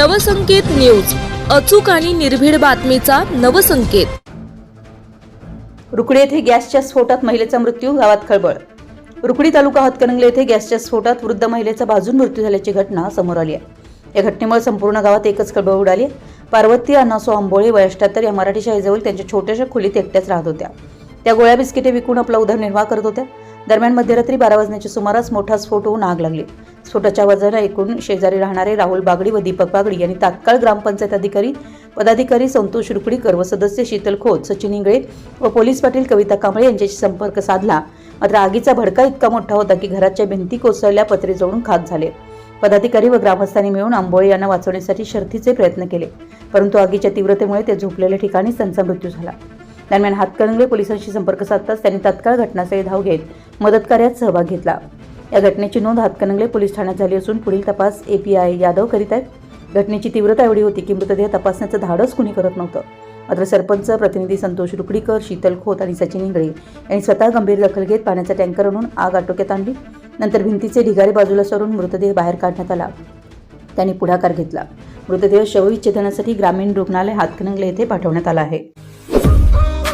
Navsanket news. अचूक आणि निर्भीड बातमीचा नवसंकेत. रुकडी येथे गॅसच्या स्फोटात महिलेचा मृत्यू गावात खळबळ. रुकडी तालुका हातकणंगले येथे गॅसच्या स्फोटात वृद्ध महिलेचा भाजून मृत्यू झाल्याची घटना समोर आली आहे. या घटनेमुळे संपूर्ण गावात एकच खळबळ उडाली पार्वती अनासो आंबोळे वयाष्टात्तर या मराठी शाळेजवळ त्यांच्या छोट्याशा खोलीत एकट्याच राहत होत्या. त्या गोळ्या बिस्किटे विकून आपला उदरनिर्वाह करत होत्या. दरम्यान मध्यरात्री बारा वाजण्याच्या सुमारास मोठा स्फोट होऊन आग लागली. स्फोटाच्या आवाजाला एकूण शेजारी राहणारे राहुल बागडी व दीपक बागडी यांनी तात्काळ ग्रामपंचायत अधिकारी पदाधिकारी संतोष रुकडीकर व सदस्य शीतल खोत सचिन इंगळे व पोलीस पाटील कविता कांबळे यांच्याशी संपर्क साधला. मात्र आगीचा भडका इतका मोठा होता की घराच्या भिंती कोसळल्या पत्रे जोडून खाक झाले. पदाधिकारी व ग्रामस्थांनी मिळून आंबोळे यांना वाचवण्यासाठी शर्थीचे प्रयत्न केले परंतु आगीच्या तीव्रतेमुळे ते झोपलेल्या ठिकाणीच त्यांचा मृत्यू झाला. दरम्यान हातकणंगले पोलिसांशी संपर्क साधताच त्यांनी तत्काळ घटनास्थळी धाव घेत मदत कार्यात सहभाग घेतला. या घटनेची नोंद हातकणंगले पोलीस ठाण्यात झाली असून पुढील तपास एपीआय यादव करीत आहेत. घटनेची तीव्रता एवढी होती की मृतदेह तपासण्याचं धाडस कुणी करत नव्हतं. मात्र सरपंच प्रतिनिधी संतोष रुकडीकर शीतल खोत आणि सचिन इंगळे यांनी स्वतः गंभीर दखल घेत पाण्याचा टँकर आणून आग आटोक्यात आणली. नंतर भिंतीचे ढिगारे बाजूला सरून मृतदेह बाहेर काढण्यात आला. त्यांनी पुढाकार घेतला. मृतदेह शवविच्छेदनासाठी ग्रामीण रुग्णालय हातकणंगले येथे पाठवण्यात आला आहे.